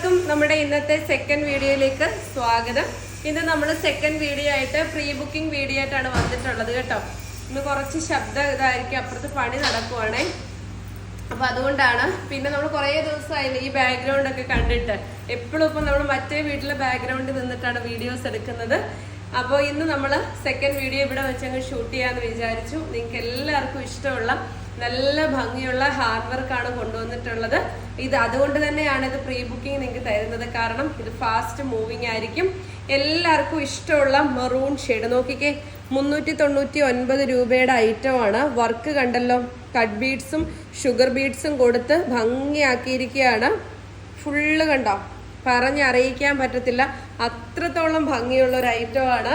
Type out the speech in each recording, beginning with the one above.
എല്ലാവർക്കും നമ്മുടെ ഇന്നത്തെ സെക്കൻഡ് വീഡിയോയിലേക്ക് സ്വാഗതം. ഇന്ന് നമ്മൾ സെക്കൻഡ് വീഡിയോ ആയിട്ട് പ്രീ ബുക്കിംഗ് വീഡിയോ ആയിട്ടാണ് വന്നിട്ടുള്ളത് കേട്ടോ. ഇന്ന് കുറച്ച് ശബ്ദം ഇതായിരിക്കും അപ്പുറത്ത് പണി നടക്കുവാണേ. അപ്പൊ അതുകൊണ്ടാണ് പിന്നെ നമ്മൾ കുറേ ദിവസമായില്ലേ ഈ ബാക്ക്ഗ്രൗണ്ട് ഒക്കെ കണ്ടിട്ട്. എപ്പോഴും ഇപ്പം നമ്മൾ മറ്റേ വീട്ടിലെ ബാക്ക്ഗ്രൗണ്ടിൽ നിന്നിട്ടാണ് വീഡിയോസ് എടുക്കുന്നത്. അപ്പോൾ ഇന്ന് നമ്മൾ സെക്കൻഡ് വീഡിയോ ഇവിടെ വെച്ചങ്ങ് ഷൂട്ട് ചെയ്യാന്ന് വിചാരിച്ചു. നിങ്ങൾക്ക് എല്ലാവർക്കും ഇഷ്ടമുള്ള നല്ല ഭംഗിയുള്ള ഹാർഡ് വർക്ക് ആണ് കൊണ്ടുവന്നിട്ടുള്ളത്. ഇത് അതുകൊണ്ട് തന്നെയാണ് ഇത് പ്രീ ബുക്കിംഗ് നിങ്ങൾക്ക് തരുന്നത്. കാരണം ഇത് ഫാസ്റ്റ് മൂവിങ് ആയിരിക്കും. എല്ലാവർക്കും ഇഷ്ടമുള്ള മെറൂൺ ഷെയ്ഡ് നോക്കിക്കേ മുന്നൂറ്റി തൊണ്ണൂറ്റി ഒൻപത് രൂപയുടെ ഐറ്റമാണ് വർക്ക് കണ്ടല്ലോ കട്ട് ബീഡ്സും ഷുഗർ ബീഡ്സും കൊടുത്ത് ഭംഗിയാക്കിയിരിക്കുകയാണ്. ഫുള്ള് കണ്ടോ? പറഞ്ഞറിയിക്കാൻ പറ്റത്തില്ല. അത്രത്തോളം ഭംഗിയുള്ള ഒരു ഐറ്റമാണ്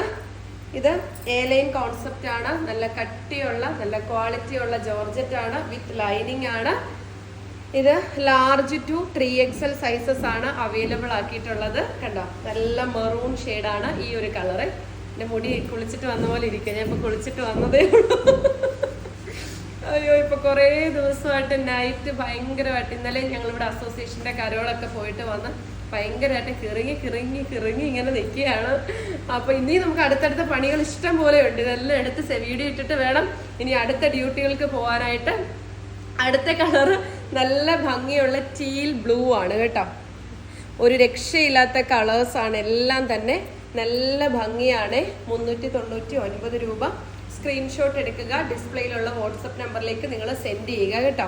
ഇത് എലൈൻ കോൺസെപ്റ്റ് ആണ്. നല്ല കട്ടിയുള്ള നല്ല ക്വാളിറ്റി ഉള്ള ജോർജറ്റ് ആണ്. വിത്ത് ലൈനിങ് ആണ്. ഇത് large to three XL sizes ആണ് അവൈലബിൾ ആക്കിയിട്ടുള്ളത്. കണ്ടോ? നല്ല മെറൂൺ ആണ് ഈ ഒരു കളറ് എന്റെ മുടി കുളിച്ചിട്ട് വന്ന പോലെ ഇരിക്കുക ഞാൻ ഇപ്പൊ കുളിച്ചിട്ട് വന്നതേ ഉള്ളൂ. അയ്യോ ഇപ്പൊ കുറേ ദിവസമായിട്ട് നൈറ്റ് ഭയങ്കരമായിട്ട്. ഇന്നലെ ഞങ്ങളിവിടെ അസോസിയേഷന്റെ കരോളൊക്കെ പോയിട്ട് വന്ന് ഭയങ്കരമായിട്ട് കിറങ്ങി കിറങ്ങി കിറങ്ങി ഇങ്ങനെ നിൽക്കുകയാണ്. അപ്പൊ ഇനി നമുക്ക് അടുത്തടുത്ത പണികൾ ഇഷ്ടം പോലെ ഉണ്ട്. ഇതെല്ലാം എടുത്ത് വീഡിയോ ഇട്ടിട്ട് വേണം ഇനി അടുത്ത ഡ്യൂട്ടികൾക്ക് പോകാനായിട്ട്. അടുത്ത കളർ നല്ല ഭംഗിയുള്ള ടീൽ ബ്ലൂ ആണ് കേട്ടോ. ഒരു രക്ഷയില്ലാത്ത കളേഴ്സ് ആണ്. എല്ലാം തന്നെ നല്ല ഭംഗിയാണ്. മുന്നൂറ്റി തൊണ്ണൂറ്റി ഒൻപത് രൂപ. സ്ക്രീൻഷോട്ട് എടുക്കുക. ഡിസ്പ്ലേയിലുള്ള വാട്സപ്പ് നമ്പറിലേക്ക് നിങ്ങൾ സെൻഡ് ചെയ്യുക കേട്ടോ.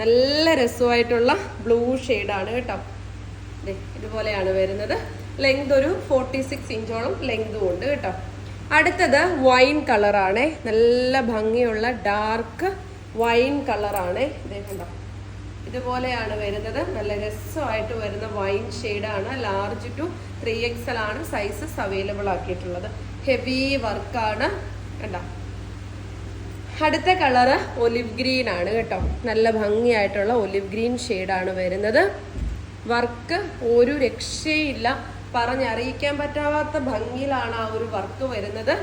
നല്ല രസമായിട്ടുള്ള ബ്ലൂ ഷെയ്ഡാണ് കേട്ടോ. ഇതുപോലെയാണ് വരുന്നത്. ലെങ്ത് ഒരു ഫോർട്ടി സിക്സ് ഇഞ്ചോളം ലെങ്തും ഉണ്ട് കേട്ടോ. അടുത്തത് വൈൻ കളറാണ് നല്ല ഭംഗിയുള്ള ഡാർക്ക് വൈൻ കളറാണ് ഇതേ കണ്ടോ? ഇതുപോലെയാണ് വരുന്നത്. നല്ല രസമായിട്ട് വരുന്ന വൈൻ ഷെയ്ഡാണ് ലാർജ് ടു ത്രീ എക്സൽ ആണ് സൈസസ് അവൈലബിൾ ആക്കിയിട്ടുള്ളത്. ഹെവി വർക്കാണ് കണ്ടോ? അടുത്ത കളറ് ഒലിവ് ഗ്രീൻ ആണ് കേട്ടോ. നല്ല ഭംഗിയായിട്ടുള്ള ഒലിവ് ഗ്രീൻ ഷെയ്ഡാണ് വരുന്നത്. വർക്ക് ഒരു രക്ഷയില്ല. പറഞ്ഞറിയിക്കാൻ പറ്റാത്ത ഭംഗിയിലാണ് ആ ഒരു വർക്ക് വരുന്നത്.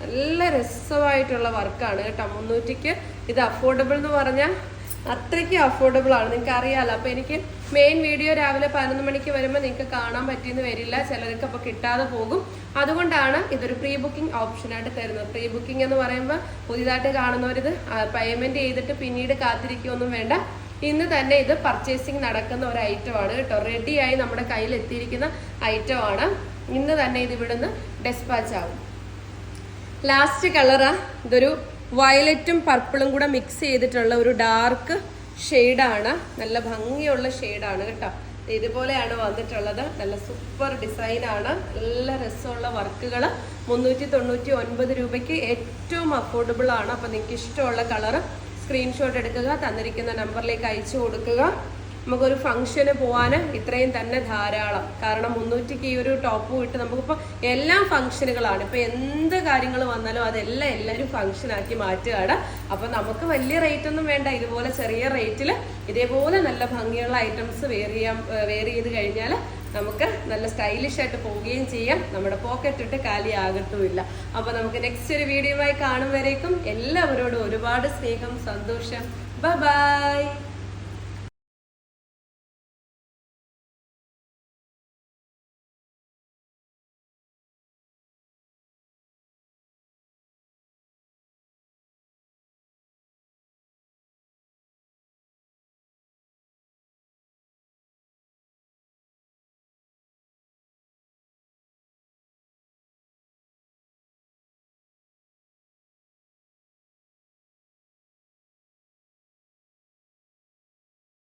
നല്ല രസമായിട്ടുള്ള വർക്കാണ് കേട്ടോ മുന്നൂറ്റിക്ക്. ഇത് അഫോർഡബിൾ എന്ന് പറഞ്ഞാൽ അത്രയ്ക്ക് അഫോർഡബിൾ ആണ്. നിങ്ങൾക്ക് അറിയാലോ അപ്പോൾ എനിക്ക് മെയിൻ വീഡിയോ രാവിലെ പതിനൊന്ന് മണിക്ക് വരുമ്പോൾ നിങ്ങൾക്ക് കാണാൻ പറ്റിയെന്ന് വരില്ല. ചിലർക്ക് അപ്പോൾ കിട്ടാതെ പോകും. അതുകൊണ്ടാണ് ഇതൊരു പ്രീ ബുക്കിംഗ് ഓപ്ഷനായിട്ട് തരുന്നത്. പ്രീ ബുക്കിംഗ് എന്ന് പറയുമ്പോൾ പുതിയതായിട്ട് കാണുന്നവരിത് പേയ്മെന്റ് ചെയ്തിട്ട് പിന്നീട് കാത്തിരിക്കുകയൊന്നും വേണ്ട. ഇന്ന് തന്നെ ഇത് പർച്ചേസിങ് നടക്കുന്ന ഒരു ഐറ്റം ആണ് കേട്ടോ. റെഡിയായി നമ്മുടെ കയ്യിൽ എത്തിയിരിക്കുന്ന ഐറ്റം ആണ്. ഇന്ന് തന്നെ ഇത് ഇവിടുന്ന് ഡെസ്പാച്ച് ആവും. ലാസ്റ്റ് കളറാ ഇതൊരു വയലറ്റും പർപ്പിളും കൂടെ മിക്സ് ചെയ്തിട്ടുള്ള ഒരു ഡാർക്ക് ഷെയ്ഡാണ് നല്ല ഭംഗിയുള്ള ഷെയ്ഡാണ് കേട്ടോ. ഇതുപോലെയാണ് വന്നിട്ടുള്ളത്. നല്ല സൂപ്പർ ഡിസൈനാണ് നല്ല രസമുള്ള വർക്കുകൾ മുന്നൂറ്റി തൊണ്ണൂറ്റി ഒൻപത് രൂപയ്ക്ക് ഏറ്റവും അഫോർഡബിൾ ആണ്. അപ്പം നിങ്ങൾക്ക് ഇഷ്ടമുള്ള കളറ് സ്ക്രീൻഷോട്ട് എടുക്കുക തന്നിരിക്കുന്ന നമ്പറിലേക്ക് അയച്ചു കൊടുക്കുക. നമുക്കൊരു ഫംഗ്ഷന് പോകാൻ ഇത്രയും തന്നെ ധാരാളം. കാരണം മുന്നൂറ്റിക്ക് ഈ ഒരു ടോപ്പ് ഇട്ട് നമുക്കിപ്പോൾ എല്ലാം ഫംഗ്ഷനുകളാണ് ഇപ്പോൾ എന്ത് കാര്യങ്ങൾ വന്നാലും അതെല്ലാം എല്ലാവരും ഫംഗ്ഷനാക്കി മാറ്റുകയാണ്. അപ്പോൾ നമുക്ക് വലിയ റേറ്റ് ഒന്നും വേണ്ട. ഇതുപോലെ ചെറിയ റേറ്റിൽ ഇതേപോലെ നല്ല ഭംഗിയുള്ള ഐറ്റംസ് വെയർ ചെയ്യാം വെയർ ചെയ്ത് കഴിഞ്ഞാൽ നമുക്ക് നല്ല സ്റ്റൈലിഷ് ആയിട്ട് പോവുകയും ചെയ്യാം. നമ്മുടെ പോക്കറ്റ് ഇട്ട് കാലി ആകത്തുമില്ല. അപ്പോൾ നമുക്ക് നെക്സ്റ്റ് ഒരു വീഡിയോയുമായി കാണും വരേക്കും. എല്ലാവരോടും ഒരുപാട് സ്നേഹം സന്തോഷം. ബൈ